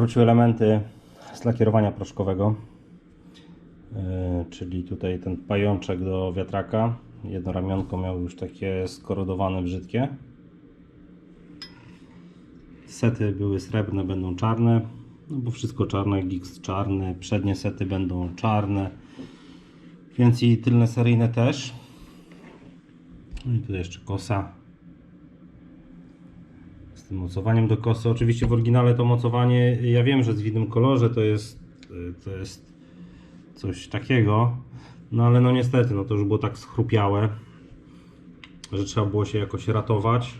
wróciły elementy z lakierowania proszkowego. Yy, czyli tutaj ten pajączek do wiatraka. Jedno ramionko miało już takie skorodowane, brzydkie. Sety były srebrne, będą czarne. No bo wszystko czarne, Gix czarny. Przednie sety będą czarne. Więc i tylne seryjne też. No i tu jeszcze kosa mocowaniem do kosy. Oczywiście w oryginale to mocowanie, ja wiem, że w innym kolorze to jest, y, to jest coś takiego, no ale no niestety, no to już było tak schrupiałe, że trzeba było się jakoś ratować.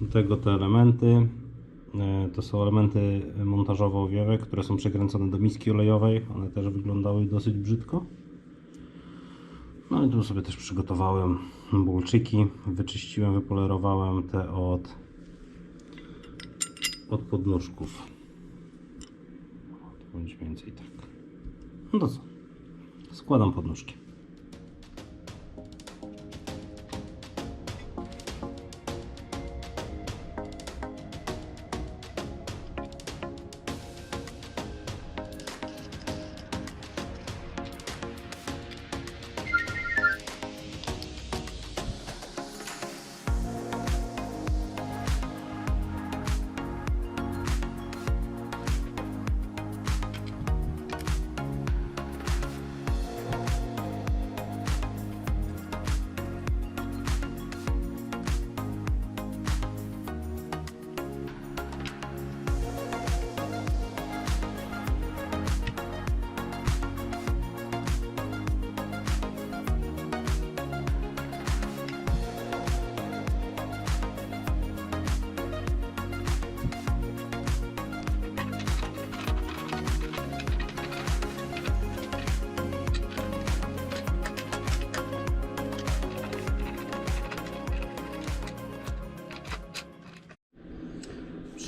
Do tego te elementy, y, to są elementy montażowo-owiowe, które są przekręcone do miski olejowej, one też wyglądały dosyć brzydko. No i tu sobie też przygotowałem bułczyki, wyczyściłem, wypolerowałem te od od podnóżków. Mniej więcej tak. No to co? Składam podnóżki.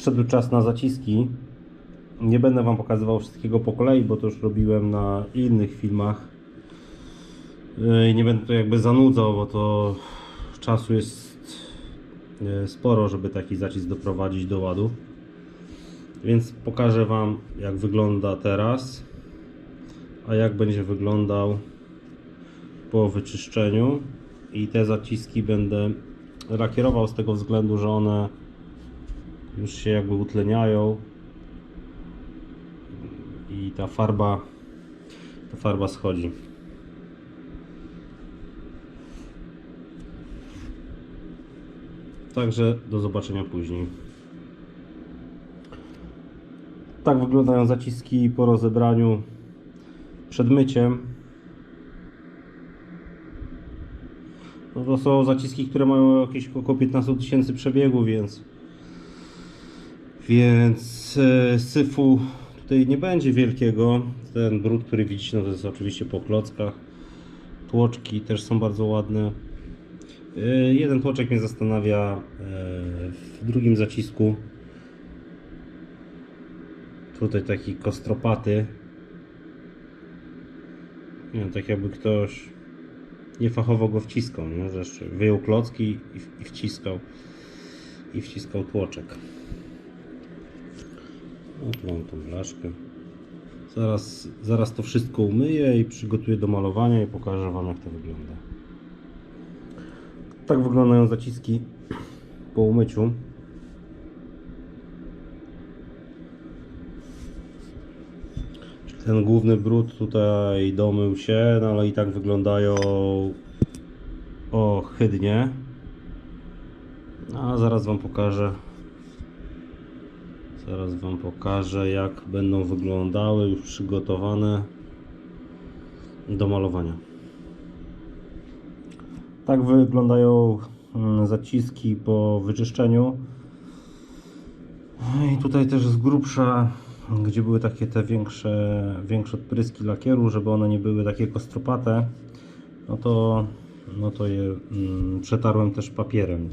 Przyszedł czas na zaciski. Nie będę Wam pokazywał wszystkiego po kolei, bo to już robiłem na innych filmach. Yy, I nie będę to jakby zanudzał, bo to czasu jest yy, sporo, żeby taki zacisk doprowadzić do ładu. Więc pokażę Wam, jak wygląda teraz, a jak będzie wyglądał po wyczyszczeniu. I te zaciski będę lakierował z tego względu, że one już się jakby utleniają i ta farba ta farba schodzi. Także do zobaczenia później. Tak wyglądają zaciski po rozebraniu przed myciem. No to są zaciski, które mają jakieś około 15 tysięcy przebiegu, więc więc e, syfu tutaj nie będzie wielkiego. Ten brud, który widzicie, no to jest oczywiście po klockach. Tłoczki też są bardzo ładne. E, jeden tłoczek mnie zastanawia e, w drugim zacisku. Tutaj taki kostropaty. Wiem, tak jakby ktoś niefachowo go wciskał, nie? wyjął klocki i, i wciskał i wciskał tłoczek. Mam tą blaszkę. Zaraz, zaraz to wszystko umyję i przygotuję do malowania i pokażę Wam jak to wygląda. Tak wyglądają zaciski po umyciu. Ten główny brud tutaj domył się, no ale i tak wyglądają ohydnie. A zaraz Wam pokażę Zaraz Wam pokażę jak będą wyglądały już przygotowane do malowania. Tak wyglądają mm, zaciski po wyczyszczeniu. No I tutaj też z grubsza, gdzie były takie te większe, większe odpryski lakieru, żeby one nie były takie kostropate, no to, no to je mm, przetarłem też papierem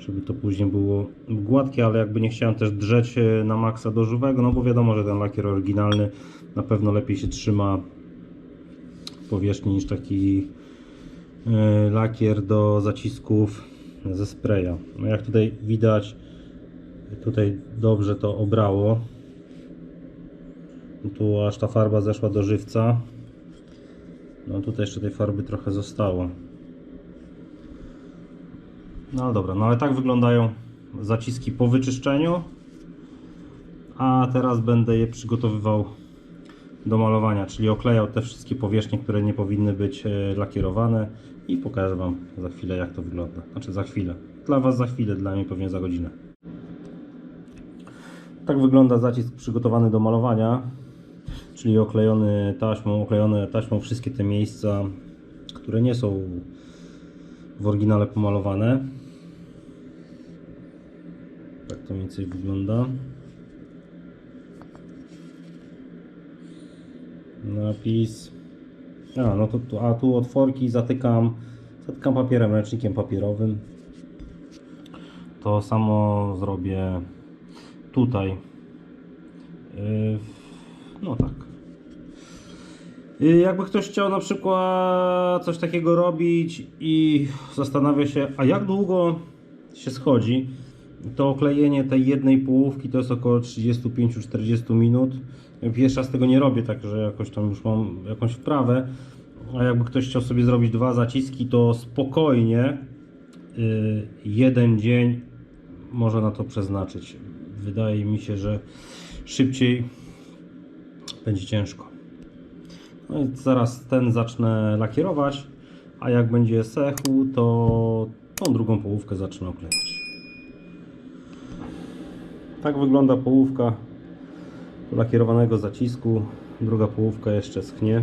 żeby to później było gładkie, ale jakby nie chciałem też drzeć e, na maksa do żywego, no bo wiadomo, że ten lakier oryginalny na pewno lepiej się trzyma powierzchni niż taki e, lakier do zacisków ze spraya. No jak tutaj widać Tutaj dobrze to obrało. Tu aż ta farba zeszła do żywca. No tutaj jeszcze tej farby trochę zostało. No ale dobra, no ale tak wyglądają zaciski po wyczyszczeniu. A teraz będę je przygotowywał do malowania, czyli oklejał te wszystkie powierzchnie, które nie powinny być e, lakierowane i pokażę Wam za chwilę jak to wygląda. Znaczy za chwilę. Dla Was za chwilę, dla mnie pewnie za godzinę. Tak wygląda zacisk przygotowany do malowania, czyli oklejony taśmą, oklejone taśmą wszystkie te miejsca, które nie są w oryginale pomalowane. To mniej więcej wygląda. Napis. A, no to tu, a tu otworki zatykam, zatykam papierem, ręcznikiem papierowym. To samo zrobię tutaj. Yy, No tak. Yy, Jakby ktoś chciał na przykład coś takiego robić i zastanawia się, a jak długo się schodzi, to oklejenie tej jednej połówki to jest około 35-40 minut. Pierwszy raz tego nie robię, także jakoś tam już mam jakąś wprawę. A jakby ktoś chciał sobie zrobić dwa zaciski, to spokojnie yy, jeden dzień może na to przeznaczyć. Wydaje mi się, że szybciej będzie ciężko. No i zaraz ten zacznę lakierować, a jak będzie sechł, to tą drugą połówkę zacznę oklejać. Tak wygląda połówka lakierowanego zacisku. Druga połówka jeszcze schnie.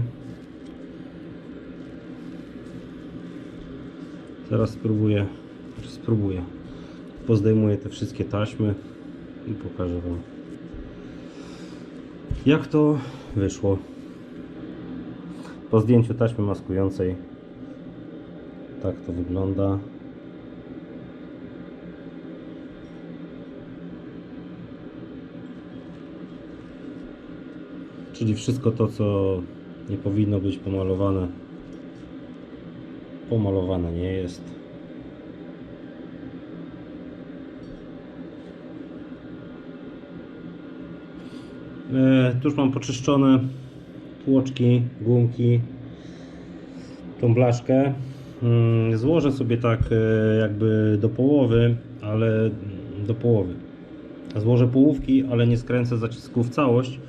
Teraz spróbuję, znaczy spróbuję. Pozdejmuję te wszystkie taśmy i pokażę Wam jak to wyszło. Po zdjęciu taśmy maskującej tak to wygląda. Czyli wszystko to, co nie powinno być pomalowane, pomalowane nie jest. E, tu już mam poczyszczone tłoczki, gumki, tą blaszkę. Mm, Złożę sobie tak e, jakby do połowy, ale do połowy. Złożę połówki, ale nie skręcę zacisku w całość.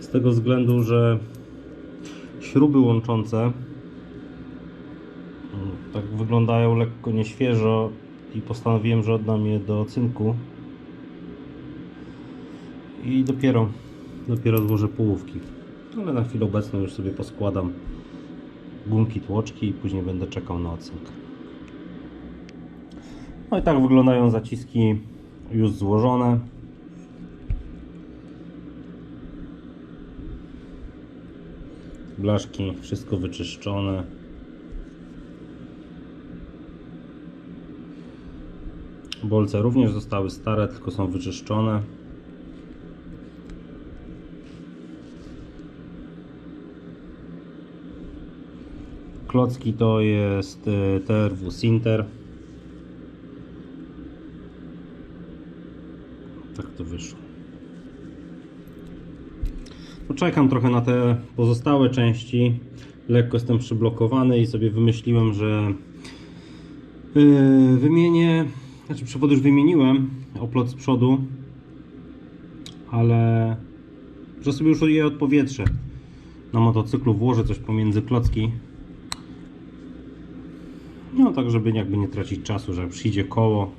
Z tego względu, że śruby łączące mm, tak wyglądają lekko nieświeżo i postanowiłem, że oddam je do cynku. I dopiero dopiero złożę połówki. Ale na chwilę obecną już sobie poskładam gumki, tłoczki i później będę czekał na ocynk. No i tak wyglądają zaciski już złożone blaszki, wszystko wyczyszczone. Bolce również zostały stare, tylko są wyczyszczone. Klocki to jest y, TRW Sinter. Tak to wyszło. Poczekam trochę na te pozostałe części. Lekko jestem przyblokowany i sobie wymyśliłem, że yy, wymienię, znaczy przewody już wymieniłem, oplot z przodu, ale że sobie już je odpowietrzę. Na motocyklu włożę coś pomiędzy klocki. No tak, żeby jakby nie tracić czasu, że jak przyjdzie koło,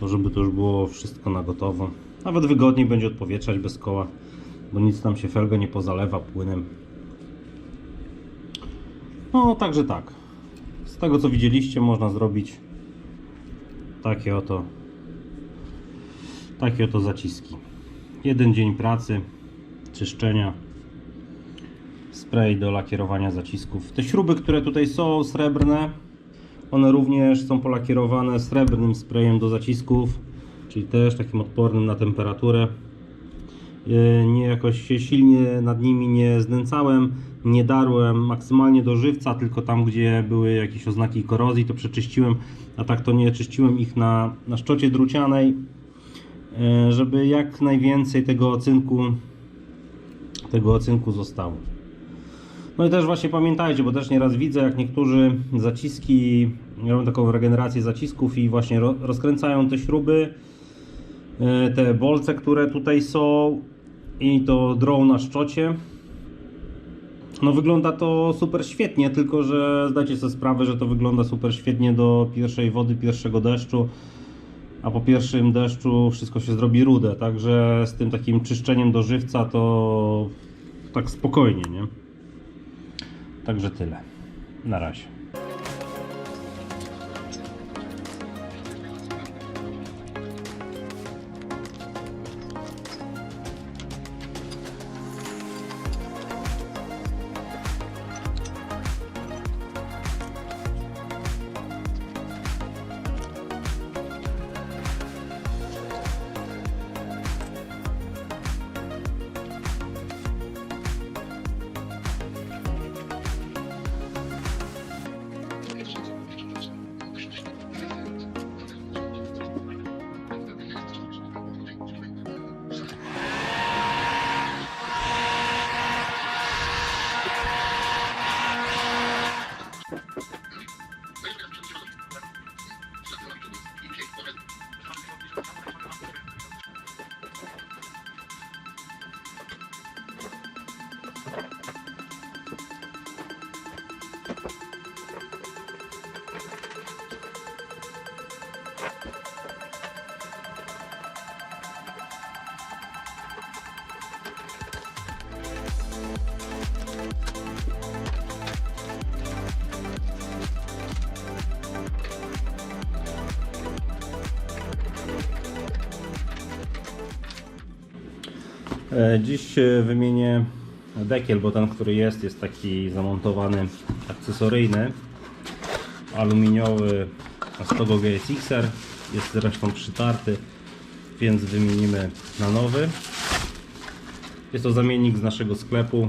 to żeby to już było wszystko na gotowo. Nawet wygodniej będzie odpowietrzać bez koła bo nic tam się felga nie pozalewa płynem. No, także tak. Z tego co widzieliście, można zrobić takie oto takie oto zaciski. Jeden dzień pracy, czyszczenia, spray do lakierowania zacisków. Te śruby, które tutaj są srebrne, one również są polakierowane srebrnym sprayem do zacisków, czyli też takim odpornym na temperaturę. E, nie jakoś się silnie nad nimi nie znęcałem, nie darłem maksymalnie do żywca, tylko tam gdzie były jakieś oznaki korozji to przeczyściłem, a tak to nie czyściłem ich na, na szczocie drucianej e, żeby jak najwięcej tego ocynku tego ocynku zostało. No i też właśnie pamiętajcie, bo też nieraz widzę, jak niektórzy zaciski robią taką regenerację zacisków i właśnie ro, rozkręcają te śruby, e, te bolce, które tutaj są i to drą na szczocie. No wygląda to super świetnie, tylko że zdajcie sobie sprawę, że to wygląda super świetnie do pierwszej wody, pierwszego deszczu, a po pierwszym deszczu wszystko się zrobi rude, także z tym takim czyszczeniem do żywca to tak spokojnie, nie? Także tyle. Na razie. Dziś e, wymienię dekiel, bo ten, który jest, jest taki zamontowany akcesoryjny, aluminiowy Astogo GSX-er, jest zresztą przytarty, więc wymienimy na nowy. Jest to zamiennik z naszego sklepu.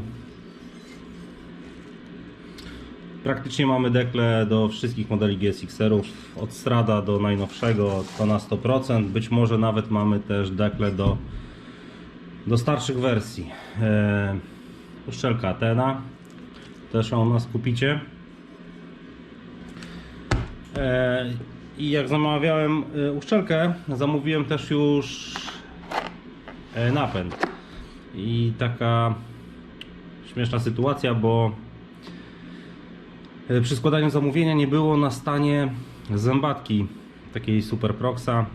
Praktycznie mamy dekle do wszystkich modeli GSX-erów, od Strada do najnowszego to na 100%, być może nawet mamy też dekle do do starszych wersji. E, uszczelka Atena, też ją u nas kupicie. E, I jak zamawiałem e, uszczelkę, zamówiłem też już napęd. I taka śmieszna sytuacja, bo przy składaniu zamówienia nie było na stanie zębatki takiej Super Proxa,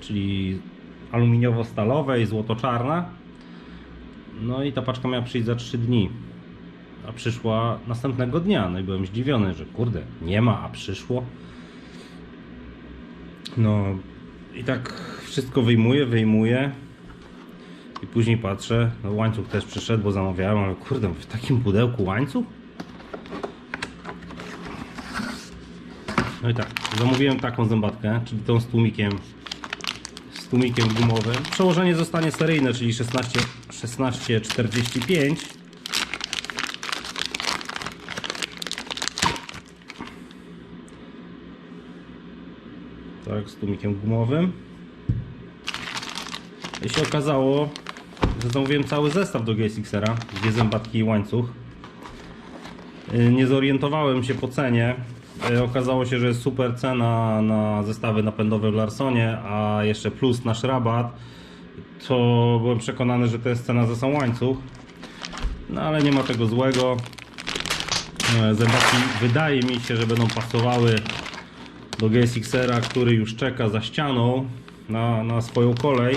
czyli aluminiowo-stalowej, złoto-czarna. No i ta paczka miała przyjść za 3 dni. A przyszła następnego dnia. No i byłem zdziwiony, że kurde, nie ma, a przyszło. No i tak wszystko wyjmuję, wyjmuję. I później patrzę, no łańcuch też przyszedł, bo zamawiałem, ale kurde, w takim pudełku łańcuch? No i tak, zamówiłem taką zębatkę, czyli tą z tłumikiem z tłumikiem gumowym. Przełożenie zostanie seryjne, czyli 16 1645. Tak, z tłumikiem gumowym. I się okazało, że zamówiłem cały zestaw do GSX-era, dwie zębatki i łańcuch. Y, Nie zorientowałem się po cenie. Y, Okazało się, że jest super cena na zestawy napędowe w Larsonie, a jeszcze plus nasz rabat to byłem przekonany, że to jest cena za sam łańcuch. No ale nie ma tego złego. E, Zębatki wydaje mi się, że będą pasowały do GSX-era, który już czeka za ścianą na, na swoją kolej.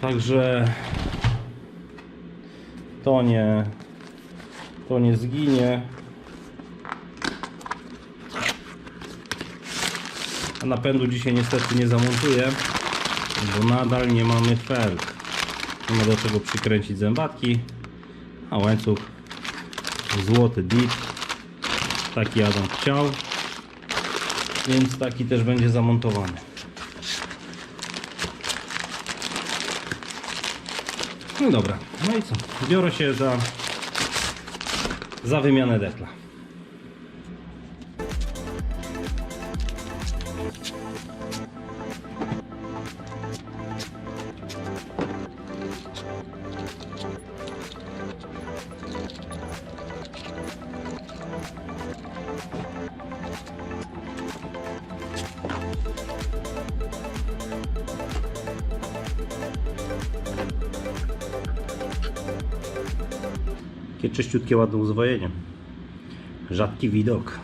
Także to nie to nie zginie. A napędu dzisiaj niestety nie zamontuję bo nadal nie mamy felg. Nie ma do czego przykręcić zębatki, a łańcuch złoty dit. Taki Adam chciał, więc taki też będzie zamontowany. No dobra, no i co? Biorę się za, za wymianę dekla. Takie czyściutkie, ładne uzwojenie. Rzadki widok.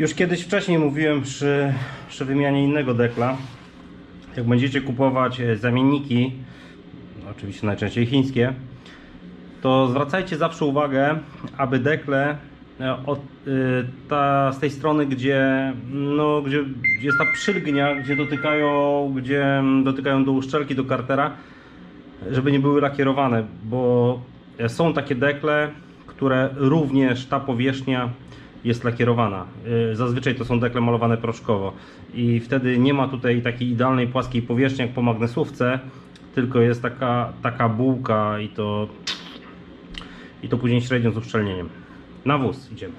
Już kiedyś wcześniej mówiłem przy, przy wymianie innego dekla. Jak będziecie kupować e, zamienniki, oczywiście najczęściej chińskie, to zwracajcie zawsze uwagę, aby dekle e, od, e, ta, z tej strony, gdzie, no, gdzie, jest ta przylgnia, gdzie dotykają, gdzie mm, dotykają do uszczelki, do kartera, żeby nie były lakierowane, bo są takie dekle, które również ta powierzchnia jest lakierowana. Y, Zazwyczaj to są dekle malowane proszkowo i wtedy nie ma tutaj takiej idealnej płaskiej powierzchni jak po magnesówce, tylko jest taka, taka bułka i to, i to później średnio z uszczelnieniem. Na wóz idziemy.